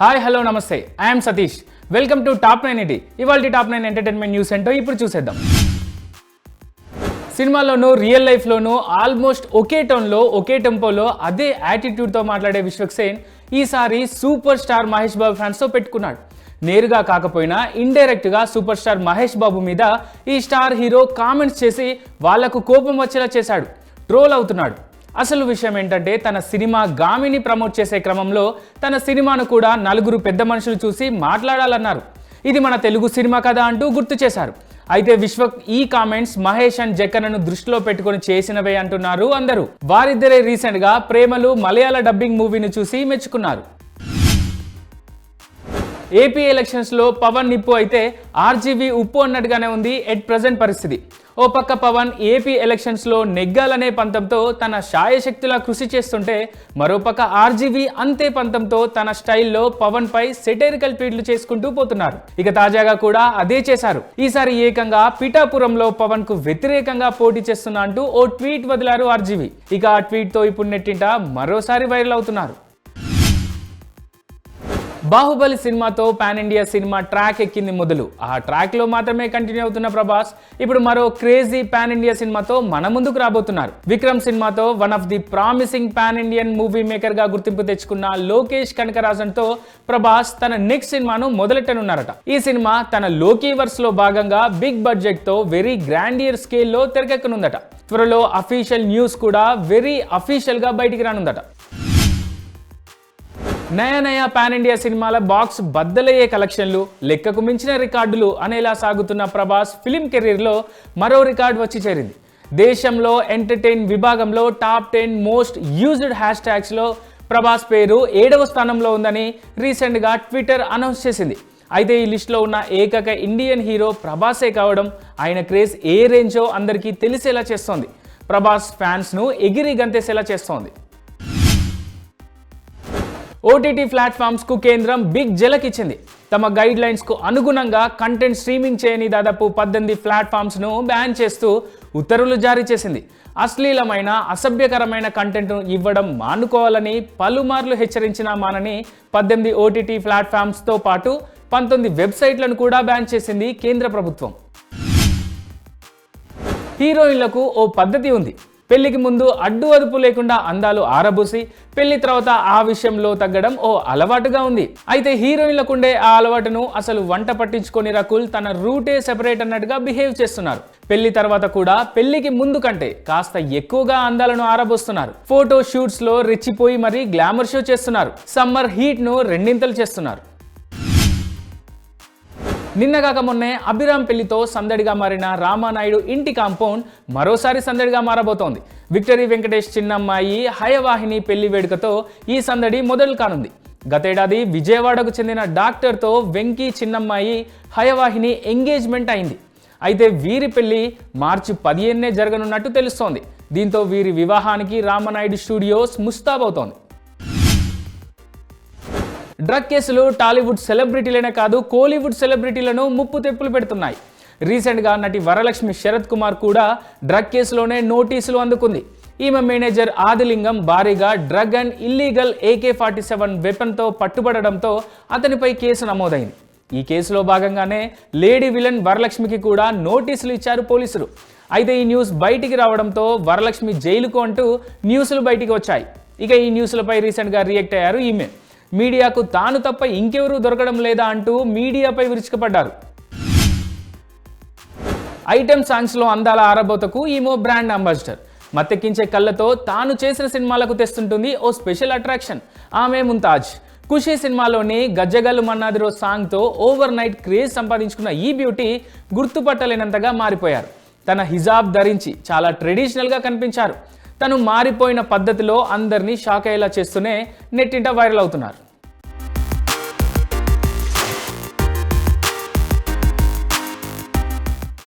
Hi hello నమస్తే. I'm Satish. Welcome to top nine ET ఇవాళ top nine entertainment news ఏంటో ఇప్పుడు చూసేద్దాం. సినిమాలోనూ రియల్ లైఫ్లోనూ ఆల్మోస్ట్ ఒకే టోన్లో ఒకే టెంపోలో అదే యాటిట్యూడ్తో మాట్లాడే విశ్వక్సేన్ ఈసారి సూపర్ స్టార్ మహేష్ బాబు ఫ్యాన్స్తో పెట్టుకున్నాడు. నేరుగా కాకపోయినా ఇండైరెక్ట్గా సూపర్ స్టార్ మహేష్ బాబు మీద ఈ స్టార్ హీరో కామెంట్స్ చేసి వాళ్ళకు కోపం వచ్చేలా చేశాడు. ట్రోల్ అవుతున్నాడు. అసలు విషయం ఏంటంటే తన సినిమా గామిని ప్రమోట్ చేసే క్రమంలో తన సినిమాను కూడా నలుగురు పెద్ద మనుషులు చూసి మాట్లాడాలన్నారు. ఇది మన తెలుగు సినిమా కదా అంటూ గుర్తు చేశారు. అయితే విశ్వ ఈ కామెంట్స్ మహేష్ అండ్ జక్కనను దృష్టిలో పెట్టుకొని చేసినవే అంటున్నారు అందరూ. వారిద్దరే రీసెంట్గా ప్రేమలు మలయాళ డబ్బింగ్ మూవీని చూసి మెచ్చుకున్నారు. ఏపీ ఎలక్షన్స్లో పవన్ నిప్పు అయితే ఆర్జీవీ ఉప్పు అన్నట్టుగానే ఉంది ఎట్ ప్రజెంట్ పరిస్థితి. ఓ పక్క పవన్ ఏపీ ఎలక్షన్స్లో నెగ్గాలనే పంతంతో తన శాయశక్తుల కృషి చేస్తుంటే మరోపక్క ఆర్జీవీ అంతే పంతంతో తన స్టైల్లో పవన్ పై సెటైరికల్ ట్వీట్లు చేసుకుంటూ పోతున్నారు. ఇక తాజాగా కూడా అదే చేశారు. ఈసారి ఏకంగా పిఠాపురంలో పవన్కు వ్యతిరేకంగా పోటీ చేస్తున్నా అంటూ ఓ ట్వీట్ వదిలారు ఆర్జీవీ. ఇక ఆ ట్వీట్తో ఇప్పుడు నెట్టింట మరోసారి వైరల్ అవుతున్నారు. బాహుబలి సినిమాతో పాన్ ఇండియా సినిమా ట్రాక్ ఎక్కింది మొదలు. ఆ ట్రాక్లో మాత్రమే కంటిన్యూ అవుతున్న ప్రభాస్ ఇప్పుడు మరో క్రేజీ పాన్ ఇండియా సినిమాతో మన ముందుకు రాబోతున్నారు. విక్రమ్ సినిమాతో one of the promising pan Indian movie మేకర్గా గుర్తింపు తెచ్చుకున్న లోకేష్ కనకరాజన్తో ప్రభాస్ తన నెక్స్ట్ సినిమాను మొదలెట్టనున్నారట. ఈ సినిమా తన లోకీ వర్స్లో భాగంగా బిగ్ బడ్జెట్తో వెరీ గ్రాండియర్ స్కేల్లో తెరకెక్కనుందట. త్వరలో అఫీషియల్ న్యూస్ కూడా వెరీ అఫీషియల్గా బయటికి రానుందట. నయా నయా పాన్ ఇండియా సినిమాల బాక్స్ బద్దలయ్యే కలెక్షన్లు లెక్కకు మించిన రికార్డులు అనేలా సాగుతున్న ప్రభాస్ ఫిలిం కెరీర్లో మరో రికార్డు వచ్చి చేరింది. దేశంలో ఎంటర్టైన్ విభాగంలో top ten most used hash ట్యాగ్స్లో Prabhas పేరు ఏడవ స్థానంలో ఉందని రీసెంట్గా ట్విట్టర్ అనౌన్స్ చేసింది. అయితే ఈ లిస్టులో ఉన్న ఏకైక ఇండియన్ హీరో ప్రభాసే కావడం ఆయన క్రేజ్ ఏ రేంజో అందరికీ తెలిసేలా చేస్తోంది. ప్రభాస్ ఫ్యాన్స్ను ఎగిరి గంతేసేలా చేస్తోంది. ఓటీటీ ప్లాట్ఫామ్స్కు కేంద్రం బిగ్ జలక్ ఇచ్చింది. తమ గైడ్ లైన్స్కు అనుగుణంగా కంటెంట్ స్ట్రీమింగ్ చేయని దాదాపు పద్దెనిమిది ప్లాట్ఫామ్స్ను బ్యాన్ చేస్తూ ఉత్తర్వులు జారీ చేసింది. అశ్లీలమైన అసభ్యకరమైన కంటెంట్ ఇవ్వడం మానుకోవాలని పలుమార్లు హెచ్చరించిన మానని పద్దెనిమిది ఓటీటీ ప్లాట్ఫామ్స్తో పాటు పంతొమ్మిది వెబ్సైట్లను కూడా బ్యాన్ చేసింది కేంద్ర ప్రభుత్వం. హీరోయిన్లకు ఓ పద్ధతి ఉంది. పెళ్ళికి ముందు అడ్డు అదుపు లేకుండా అందాలు ఆరబూసి పెళ్ళి తర్వాత ఆ విషయంలో తగ్గడం ఓ అలవాటుగా ఉంది. అయితే హీరోయిన్లకుండే ఆ అలవాటును అసలు వంట పట్టించుకొని రకుల్ తన రూటే సెపరేట్ అన్నట్టుగా బిహేవ్ చేస్తున్నారు. పెళ్ళి తర్వాత కూడా పెళ్ళికి ముందు కంటే కాస్త ఎక్కువగా అందాలను ఆరబోస్తున్నారు. ఫోటో షూట్స్లో రెచ్చిపోయి మరీ గ్లామర్ షో చేస్తున్నారు. సమ్మర్ హీట్ను రెండింతలు చేస్తున్నారు. నిన్నగాక మొన్నే అభిరామ్ పెళ్ళితో సందడిగా మారిన రామానాయుడు ఇంటి కాంపౌండ్ మరోసారి సందడిగా మారబోతోంది. విక్టరీ వెంకటేష్ చిన్నమ్మాయి హయవాహిని పెళ్ళి వేడుకతో ఈ సందడి మొదలు కానుంది. గతేడాది విజయవాడకు చెందిన డాక్టర్తో వెంకీ చిన్నమ్మాయి హయవాహిని ఎంగేజ్మెంట్ అయింది. అయితే వీరి పెళ్ళి మార్చి పదిహేనునే జరగనున్నట్టు తెలుస్తోంది. దీంతో వీరి వివాహానికి రామనాయుడు స్టూడియోస్ ముస్తాబవుతోంది. డ్రగ్ కేసులు టాలీవుడ్ సెలబ్రిటీలనే కాదు కోలీవుడ్ సెలబ్రిటీలను ముప్పు తెప్పులు పెడుతున్నాయి. రీసెంట్గా నటి వరలక్ష్మి శరత్ కుమార్ కూడా డ్రగ్ కేసులోనే నోటీసులు అందుకుంది. ఈమె మేనేజర్ ఆదిలింగం భారీగా drug and illegal AK forty seven వెపన్తో పట్టుబడడంతో అతనిపై కేసు నమోదైంది. ఈ కేసులో భాగంగానే లేడీ విలన్ వరలక్ష్మికి కూడా నోటీసులు ఇచ్చారు పోలీసులు. అయితే ఈ న్యూస్ బయటికి రావడంతో వరలక్ష్మి జైలుకు అంటూ న్యూస్లు బయటికి వచ్చాయి. ఇక ఈ న్యూస్లపై రీసెంట్గా రియాక్ట్ అయ్యారు ఈమె. మీడియాకు తాను తప్ప ఇంకెవరూ దొరకడం లేదా అంటూ మీడియాపై విరుచుకుపడ్డారు. ఐటెం సాంగ్స్లో అందాల ఆరబోతకు ఈమో బ్రాండ్ అంబాసిడర్. మత్తెక్కించే కళ్ళతో తాను చేసిన సినిమాలకు తెస్తుంటుంది ఓ స్పెషల్ అట్రాక్షన్. ఆమె ముంతాజ్. ఖుషి సినిమాలోని గజ్జగల్లు మన్నాదిరో సాంగ్తో ఓవర్ నైట్ క్రేజ్ సంపాదించుకున్న ఈ బ్యూటీ గుర్తుపట్టలేనంతగా మారిపోయారు. తన హిజాబ్ ధరించి చాలా ట్రెడిషనల్గా కనిపించారు. తను మారిపోయిన పద్ధతిలో అందరినీ షాక్ అయ్యేలా చేస్తూనే నెట్టింట వైరల్ అవుతున్నారు.